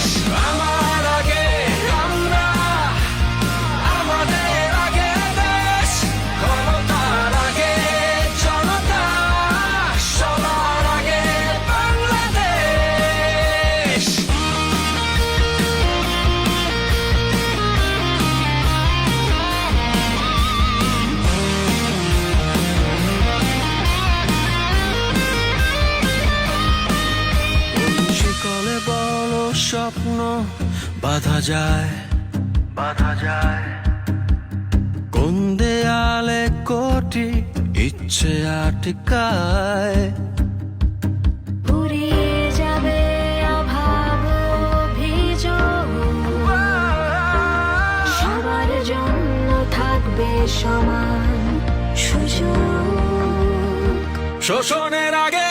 বাংলাদেশ আমার বাধা যায়। বাধা যায়। কোন দেয়ালে কোটি ইচ্ছে আটকায়। ফুরিয়ে যাবে অভাব অভিযোগ। সবার জন্য থাকবে সমান সুযোগ। শোষণের আগে